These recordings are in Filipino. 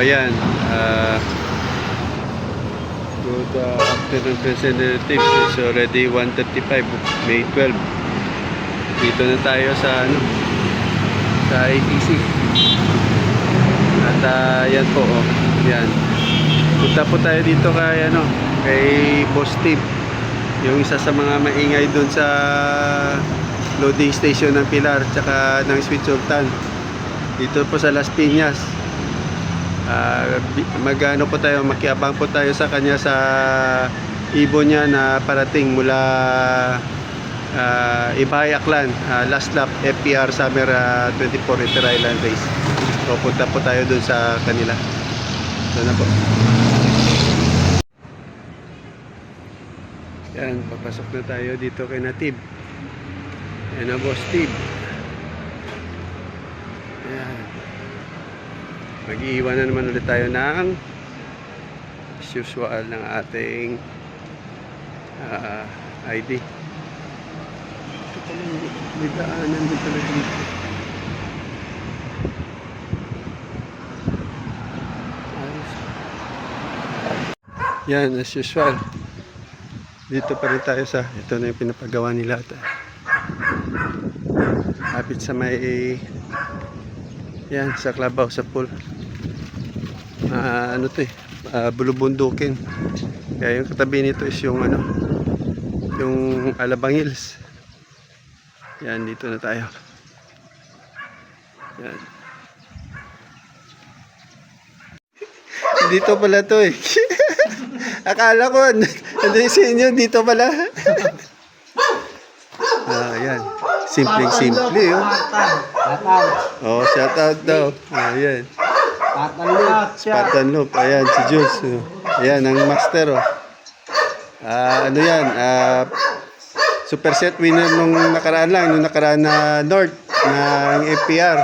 ayan. ah, good uh, afternoon, representatives. It's already 1.35, May 12. Dito na tayo sa ano, sa ITC. At ah, yan po, oh, yan. Punta po tayo dito kay ano, kay Boss Steve. Yung isa sa mga maingay doon sa loading station ng Pilar tsaka ng Sweet Sultan. Dito po sa Las Piñas. Ah, bi- magano po tayo, makiabang po tayo sa kanya sa ibon niya na parating mula uh, Ibay Aklan, ah, last lap FPR Summer ah, 24 Inter Island Race. So punta po tayo dun sa kanila. So na po. Yan, papasok na tayo dito kay Natib. Yan ang boss Steve. Yan. Mag-iiwan na naman ulit tayo ng as usual ng ating ah, ID. Ito pala, may daanan din talaga dito. Yan, as usual. Dito pa rin tayo sa, ito na yung pinapagawa nila. ata. Kapit sa may, yan, sa Clubhouse, sa pool. Ah, ano to eh, ah, bulubundukin. Kaya yung katabi nito is yung ano, yung Alabang Hills. Yan, dito na tayo. Yan. Dito pala to eh. Akala ko, nandun sa inyo, dito pala. ah, yan. Simpleng simple, oh. Oh, shout out daw. Ah, yan. Patan loop. Spartan Loop. Ayan, si Jules. Ayan, ang master, oh. Ah, ano yan? Ah, super set winner nung nakaraan lang, nung nakaraan na North ng FPR.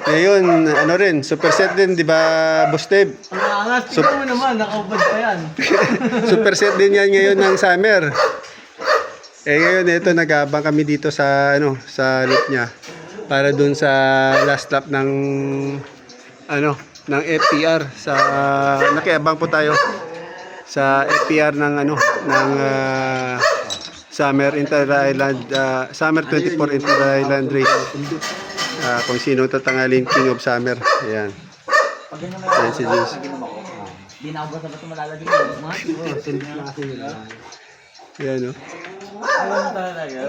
Ngayon, ano rin, super set din, di ba, Boss Dave? Ang angas. Tingnan mo naman, nakaubad pa yan. Super set din yan ngayon ng summer. Eh ngayon ito nag-aabang kami dito sa ano sa loop niya para dun sa last lap ng ano ng FPR sa nakiabang po tayo sa FPR ng ano ng ah, Summer Inter Island ah, Summer 24 Inter Island Race. Ah, kung sino tatangalin King of Summer. Ayan. Ayan si. Hindi na ako basta-basta malalagay mo. Ayan oh. Alam talaga.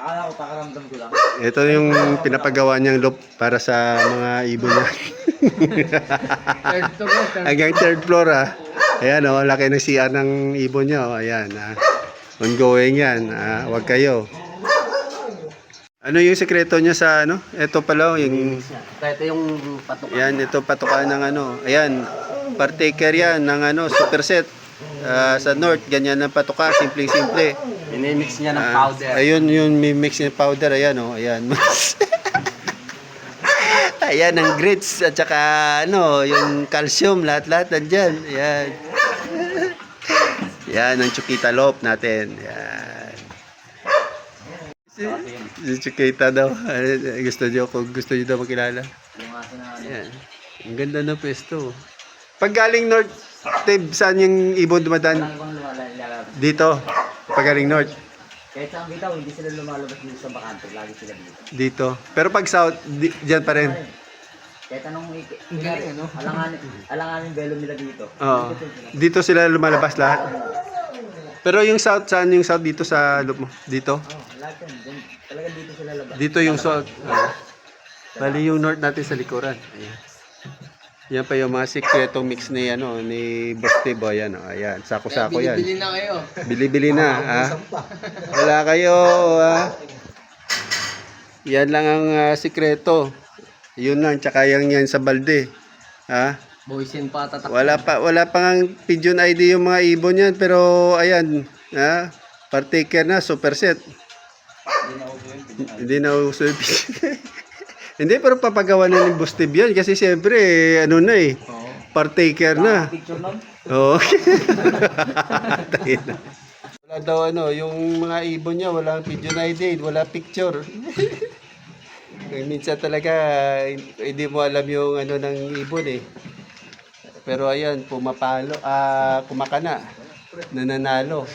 Akala ko pakaramdam ko lang. Ito yung pinapagawa niyang loop para sa mga ibon niya. Third go, third. Hanggang third floor ah. Ayan oh, laki ng CR ng ibon niya oh. Ayan ah. Ongoing yan. Ah, wag kayo. Ano yung sekreto niya sa ano? Ito pala oh, yung Ito yung patok. yan ito patukan ng ano. Ayan. Partaker yan ng ano superset. Ah, sa north ganyan ang patuka, simple simple. Minimix niya ng Ah, powder. ayun yung may mix ng powder. Ayan oh, ayan. ayan ang grits at saka ano, yung calcium lahat-lahat nandiyan. Ayan. Yan ang chukita lop natin. Yan. Si, chukita daw. Gusto niyo kung gusto niyo daw makilala. Yung aso na ano. Yan. Ang ganda ng pwesto. Pag galing north, Tib, saan yung ibon dumadaan? Dito. Pag galing north. Kahit saan bitaw, hindi sila lumalabas dito sa bakante. Lagi sila dito. Dito. Pero pag south, di, dyan pa rin. Kahit anong iki. Kunyari, ano? Alanganin, alanganin belo nila dito. Oo. Dito sila lumalabas lahat. Pero yung south, saan yung south dito sa loop mo? Dito? Oh, lahat yan. Dun- Talaga dito sila labas. Dito yung south. Ah. Bali yung north natin sa likuran. Ayan. Yan pa yung mga sikretong mix ni ano ni Boss Tib. Oh, Ayan. Sako-sako yan. Bili na kayo. Bili-bili na. Ah. Wala kayo. Ah. Yan lang ang ah, sikreto. Yun lang. Tsaka yan yan sa balde. Ah. Boysin pa tatak. Wala pa wala pa ng pigeon ID yung mga ibon yan pero ayan, ha? Partaker na super set. Hindi na uso yung pigeon. Hindi pero papagawa na ni Boss Tib yan kasi siyempre eh, ano na eh, partaker na. Picture nun? Oo. Tayo na. wala daw ano, yung mga ibon niya walang pigeon ID, wala picture. Eh, Minsan talaga hindi mo alam yung ano ng ibon eh. Pero ayan, pumapalo, ah, kumakana, nananalo.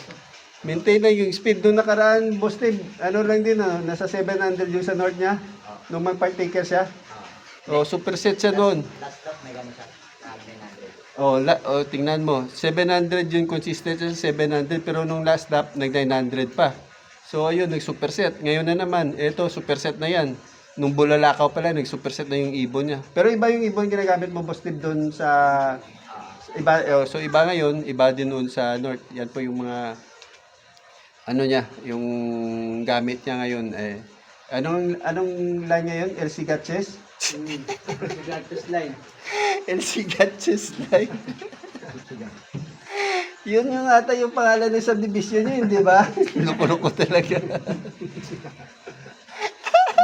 Maintain na yung speed doon nakaraan, boss Tim. Ano lang din, ah, nasa 700 yung sa north niya. Nung mag-partaker siya. Oh, superset siya noon. Last stop, may gano'n siya. Ah, 900. Oh, la, oh, tingnan mo. 700 yung consistent siya sa 700 pero nung last lap nag 900 pa. So ayun, nag superset. Ngayon na naman, eto superset na 'yan. Nung bulalakaw pala, nag superset na yung ibon niya. Pero iba yung ibon ginagamit mo boss Steve doon sa iba oh, so iba ngayon, iba din doon sa north. Yan po yung mga ano niya, yung gamit niya ngayon eh Anong anong line ngayon? LC Gatches? Gladys line. LC Gatches line. Yun yung ata yung pangalan ng subdivision niya, hindi ba? Loko-loko talaga.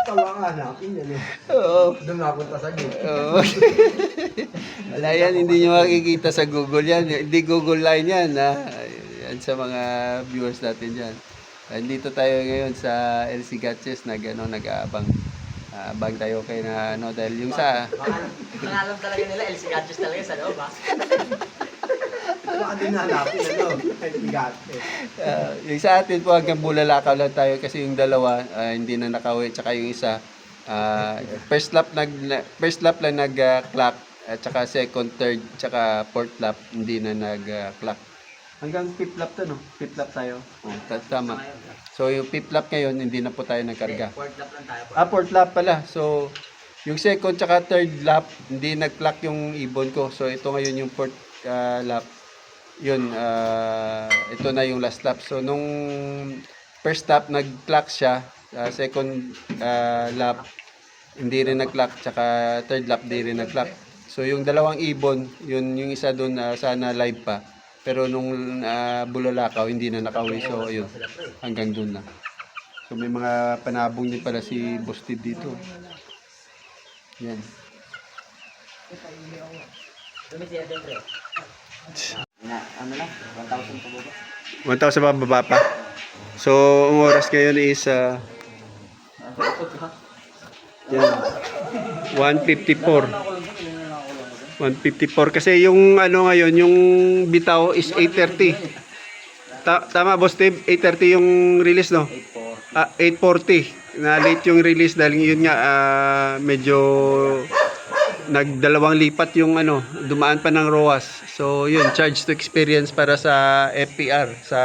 Tawa nga natin yan eh. Oo. Doon napunta sa gate. Oo. Wala yan, hindi nyo makikita sa Google yan. Hindi Google line yan, ha? Yan sa mga viewers natin dyan. Andito tayo ngayon sa LC Gatches, nag, ano, nag-aabang. Abang tayo kay na ano dahil yung sa Ang alam talaga nila, LC Gadgets talaga sa loob, ha? Baka din hanapin ano. Ay, bigat eh. Ah, yung sa atin po hanggang bulalakaw lang tayo kasi yung dalawa ah, hindi na nakauwi tsaka yung isa ah, first lap nag na- first lap lang nag ah, clock at tsaka second, third, tsaka fourth lap hindi na nag ah, clock. Hanggang fifth lap to no? Fifth lap tayo. Oh, ta- tama. So yung fifth lap ngayon hindi na po tayo nagkarga. Fourth lap lang tayo. Ah, fourth lap pala. So, yung second tsaka third lap, hindi nag-clock yung ibon ko. So, ito ngayon yung fourth ah, lap. Yun, ah, ito na yung last lap. So, nung first lap, nag-clock siya. Ah, second ah, lap, hindi rin nag-clock. Tsaka third lap, hindi rin nag-clock. So, yung dalawang ibon, yun yung isa doon na sana live pa. Pero nung ah, bulalakaw, hindi na nakauwi. So, yun, hanggang doon na. So may mga panabong din pala si Steve dito. Yan. Na. Na, ano lang, 1,000 pa baba. 1,000 pa baba pa. So, ang oras ngayon is uh, yan. 154. 154 kasi yung ano ngayon, yung bitaw is 830. Ta- tama boss Steve, 830 yung release no? 8,400. Ah, 840. Na late yung release dahil yun nga ah, medyo nagdalawang lipat yung ano, dumaan pa ng ROAS. So yun, charge to experience para sa FPR sa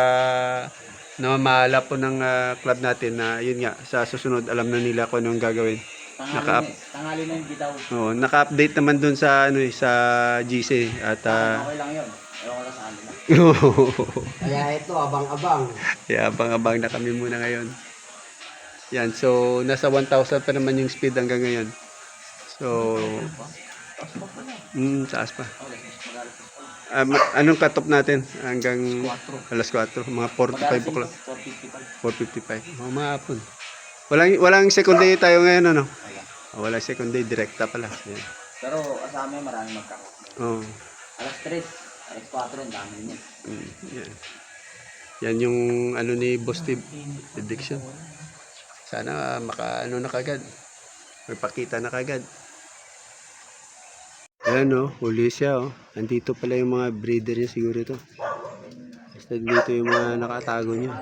namamahala po ng ah, club natin na yun nga sa susunod alam na nila kung anong gagawin. Naka-up. Tanghali, na- tanghali na yung bitaw. Oh, naka-update naman dun sa ano eh, sa GC at ah, Okay lang yun. Ewan ko lang sa kanila. Kaya ito, abang-abang. yeah, abang-abang na kami muna ngayon. Yan, so nasa 1,000 pa naman yung speed hanggang ngayon. So, mm, taas pa. Um, anong cut-off natin hanggang alas 4, mga 45 o'clock, 455. 4.55. Oh, mahapon. Walang, walang second day tayo ngayon, ano? Walang second day, direkta pala. Yan. Pero kasama yung maraming magkakot. Oh, Alas 3, alas 4, ang dami niya. mm, yan. Yan yung ano ni Boss Steve, prediction. Sana maka ano na kagad. May pakita na kagad. Ayan oh, huli siya oh. Andito pala yung mga breeder niya siguro ito. Basta dito yung mga nakatago niya.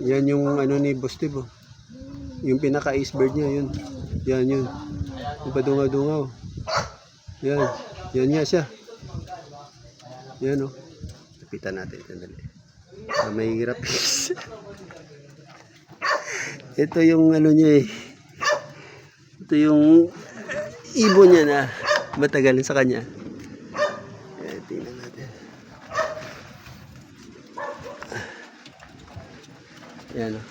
Yan yung ano ni Boss oh. Yung pinaka iceberg niya yun. Yan yun. Yung padunga-dungaw. Yan. Yan nga siya. Yan oh. Lapitan natin. Sandali. Ah, may hirap. Ito yung ano niya eh. Ito yung ibon niya na matagal sa kanya. Eh, tingnan natin. Yan oh.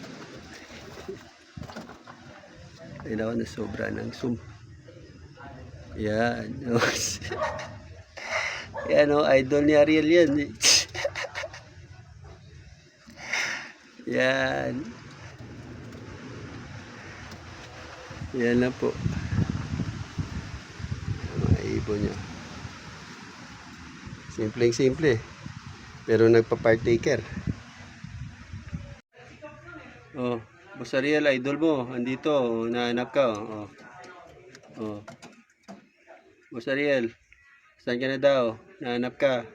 Kailangan na sobra ng zoom. Yan. oh. Yan o, idol ni Ariel yan. eh. yan. Yan lang po. Mga ibon niya. Simpleng simple. Pero nagpa-partaker. Oh, Boss Ariel, idol mo. Andito, oh, nahanap ka. Oh. Oh. Boss Ariel, saan ka na daw? Nahanap ka.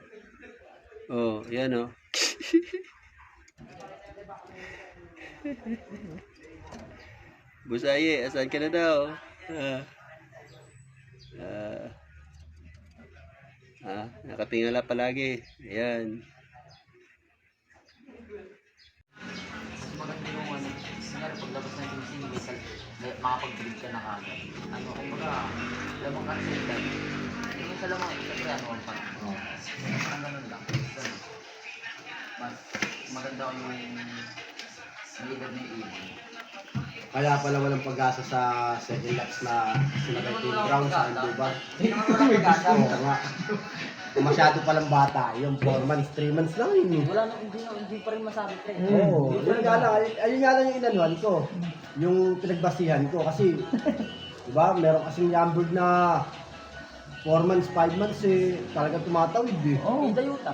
Oh, yan oh. Boss Aye, asan ka na daw? Ah. Ah. Ah, nakatingala palagi. Ayan. Maganda yung ano, kunyari paglabas ng yung single, sa, makapag-trip ka na kagad. Ano, kumbaga, lamang consultant. Yung sa lamang, siyempre ano ang pan. Parang ganun lang. Ganun. Mas maganda ko yung leader ng ibon. Kaya pala walang pag-asa sa second laps na sila kay Team Brown sa Anduba. Hindi naman wala pag-asa. Oo nga. Masyado palang bata. Yung 4 months, 3 months lang yun eh. Wala na, hindi, na- hindi pa rin masabi pre. Oo. Yun nga lang, ay- ayun nga lang yung inanuan ko. Yung pinagbasihan ko. Kasi, di ba, meron kasing Yambird na 4 months, 5 months eh, talagang tumatawid eh. Oh. Dayuta.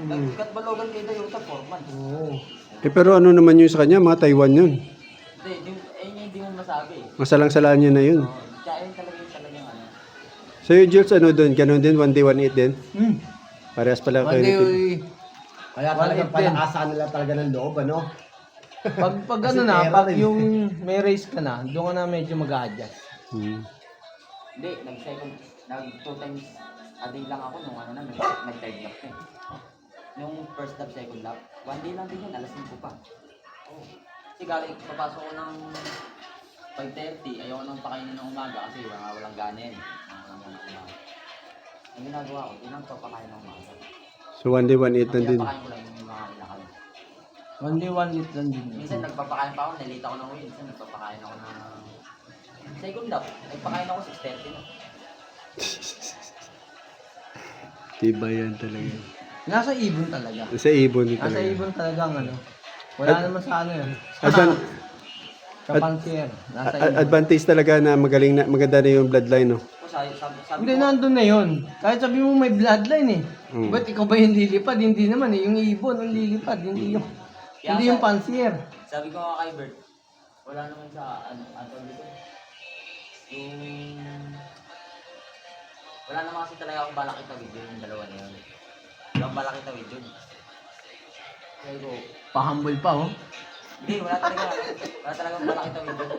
Mm. Katbalogan kay Dayuta, 4 months. Oo. Eh pero ano naman yun sa kanya, mga Taiwan yun. Hindi, di, eh, yun yung hindi mo masabi. Masalang-salaan niya na yun. Oh, So yung Jules, ano doon? Ganon din? One day, one eat din? Hmm. Parehas pala kayo. One day, ni Tim. uy, Kaya One talagang eight din. palakasan nila talaga ng loob, ano? pag, pag ano na, pag rin. yung may race ka na, doon ka na medyo mag-adjust. Hmm. Hindi, nag-second, nag two times a day lang ako nung ano na, nag- nag-third lap na eh. Nung first lap, second lap, one day lang din yun, alas 5 pa. Oh. Kasi galing, papasok ko ng 5.30, ayoko nang pakainin ng umaga kasi wala, walang gana yan. eh. Walang gana ng umaga. Ang ginagawa ko, yun ang papakain ng umaga. So one day, one eat lang din. Pinapakain ko lang yung mga ilakad. One day, one lit lang din. Minsan nagpapakain pa ako, nalita ako ng uwi. Minsan nagpapakain ako ng second lap. Nagpakain ako 6.30 na. Diba yan talaga. Nasa ibon talaga. Sa ibon ito Nasa talaga. ibon talaga ang ano. Wala Ad- naman sa ano yan. Advan- Sa pansier. Nasa a- advantage talaga na magaling na, maganda na yung bloodline, no? O sabi, sabi, sabi Hindi, ko, nandun na yun. Kahit sabi mo may bloodline eh. Mm. Ba't ikaw ba yung lilipad? Hindi naman eh. Yung ibon ang lilipad. Hindi yung, Kaya hindi sa- yung pansier. sabi ko nga kay Bert, wala naman sa, ano, ano dito. Yung, wala naman kasi talaga akong balak itawid yun, yung dalawa na yun. Wala akong balak itawid yun. Sabi ko, Pahambol pa oh. Hindi, wala talaga. Wala talagang balak itawid yun.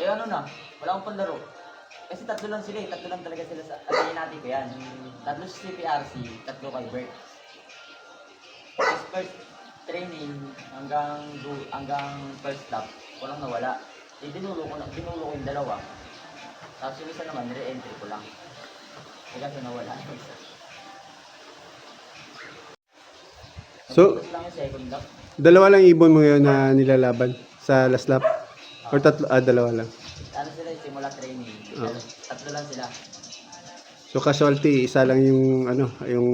Eh ano na, wala akong panlaro. Kasi tatlo lang sila eh, tatlo lang talaga sila sa, atayin natin ko yan. Tatlo sa CPRC, tatlo kay Bert. Tapos first training hanggang hanggang first lap, walang nawala. Eh, dinulo ko, na, dinulo ko yung dalawa. Tapos yung isa naman, re-entry ko lang. Eh, kaso nawala yung isa. So, lang yung second lap. Dalawa lang ibon mo ngayon na nilalaban sa last lap? Or tatlo? Ah, dalawa lang. Ano sila, simula training. Oo. Tatlo lang sila. So casualty, isa lang yung ano, yung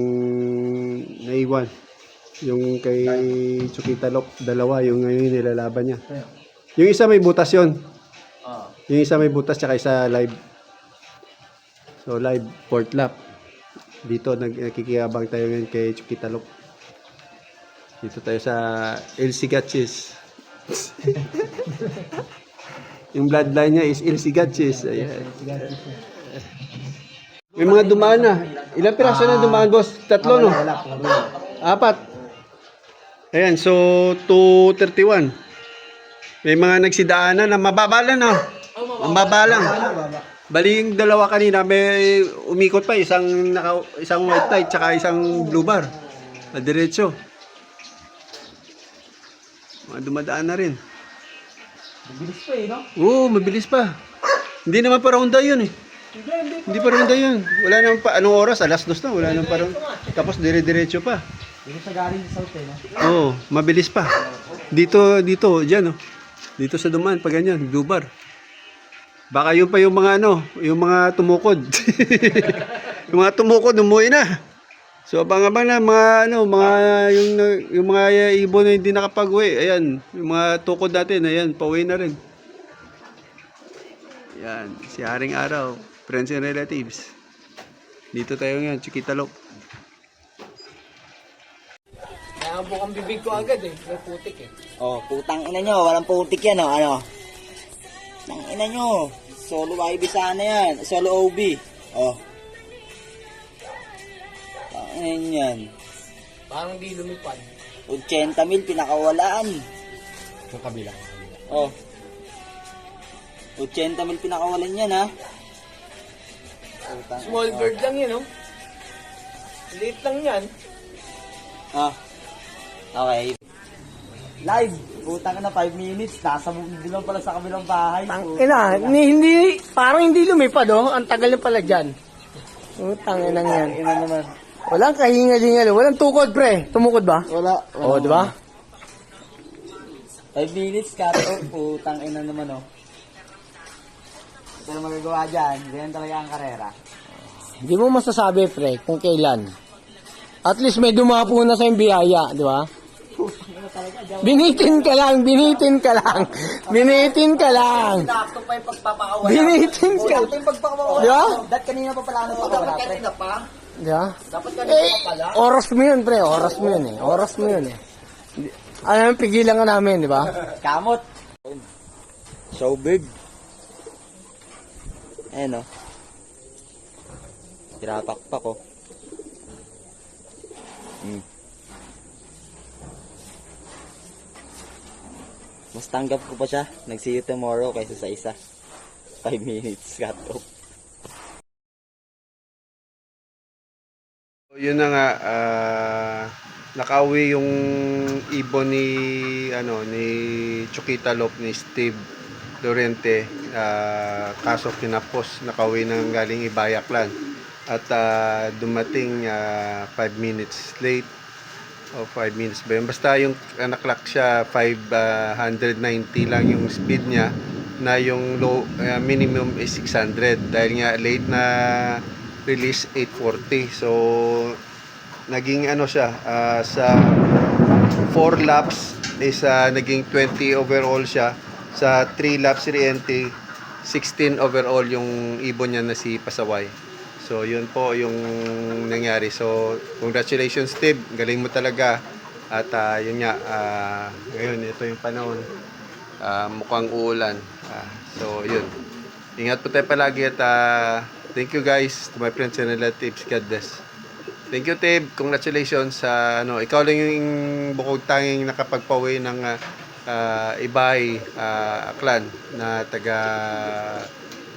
naiwan. Yung kay Chukita Lop, dalawa yung ngayon nilalaban niya. Yung isa may butas yon. Oo. Yung isa may butas tsaka isa live. So live fourth lap. Dito nag nakikiyabang tayo ngayon kay Chukita Lop. Dito tayo sa El Sigatchis. yung bloodline niya is El Sigatchis. Ayan. May mga dumaan na. Ilang piraso na dumaan, boss? Tatlo, no? Apat. Ayan, so 231. May mga nagsidaanan na mababa lang, no? Mababa lang. Bali yung dalawa kanina, may umikot pa, isang, naka, isang white light, tsaka isang blue bar. Diretso. Mga dumadaan na rin. Bilis pa eh, no? Oo, mabilis pa. Hindi naman pa ronda yun eh. Hindi pa ronda yun. Wala naman pa, anong oras? Alas dos na, wala naman pa ronda. Tapos dire-diretso pa. Dito sa galing sa south eh, no? Oo, mabilis pa. Dito, dito, dyan oh. Dito sa duman, pag ganyan, blue bar. Baka yun pa yung mga ano, yung mga tumukod. yung mga tumukod, umuwi na. So abang-abang na mga ano, mga yung yung mga ibon na hindi nakapag-uwi. Ayan, yung mga tukod natin, ayan, pauwi na rin. Yan, si Haring Araw, friends and relatives. Dito tayo ngayon, Chiquitalok. Naabok ang bibig ko agad eh. May putik eh. Oh, putang ina nyo, walang putik yan, oh, ano? Tang ina nyo, solo IB sana yan, solo OB. Oh. Tang nyo yan. Parang di lumipad. 80 mil pinakawalaan. Sa kabila. Oh. 80 mil pinakawalan yan, ha? Small bird lang yun, oh. Late lang yan. Ah. Okay. Live. Putang na 5 minutes. Nasa bukid lang pala sa kabilang bahay. Ina, hindi, hindi, parang hindi lumipad, oh. Ang tagal na pala dyan. Utang ina yan. Ina naman. Walang kahingal-hingal. Walang tukod, pre. Tumukod ba? Wala. Oo, di ba? 5 minutes ka. Oh, putang ina naman, oh. Na magagawa dyan. Ganyan talaga ang karera. Hindi mo masasabi, pre, kung kailan. At least may dumapo na sa yung biyaya, di ba? Binitin ka lang, binitin ka lang. Binitin ka lang. Sakto pa yung pagpapakawala. Binitin ka. Sakto yung pagpapakawala. Di ba? Dahil kanina pa pala ano pakawala, pre. pa. Di ba? Dapat Eh, pa pala. oras mo yun, pre. Oras mo yun eh. Oras mo yun eh. Ano, pigilan ka namin, di ba? Kamot. Showbird. Ayan o. Tirapak-pak o. Hmm. Mas tanggap ko pa siya. Nag-see you tomorrow kaysa sa isa. 5 minutes cut off. Yun na nga, ah, nakauwi yung ibon ni, ano, ni Chukita Lop, ni Steve Lorente. ah, kaso kinapos, nakauwi nang galing Ibayaklan. At ah, dumating 5 minutes late o 5 minutes ba yun? Basta yung uh, naklock siya 590 lang yung speed niya na yung low uh, minimum is 600 dahil nga late na release 840 so naging ano siya ah, sa 4 laps is ah, naging 20 overall siya sa 3 laps riente 16 overall yung ibon niya na si Pasaway So, yun po yung nangyari. So, congratulations, Steve. Galing mo talaga. At ah, yun nga, ah, ngayon, ito yung panahon. Ah, mukhang uulan. Ah, so, yun. Ingat po tayo palagi at ah, thank you guys to my friends and relatives. God bless. Thank you, Tib. Congratulations sa ano, ikaw lang yung bukod tanging nakapagpawi ng ah, ah, Ibay ah, Aklan na taga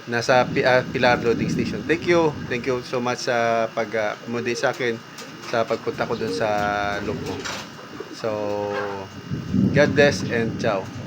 nasa Pi- ah, Pilar Loading Station. Thank you. Thank you so much sa pag-accommodate sa akin sa pagpunta ko dun sa loob. So, God bless and ciao.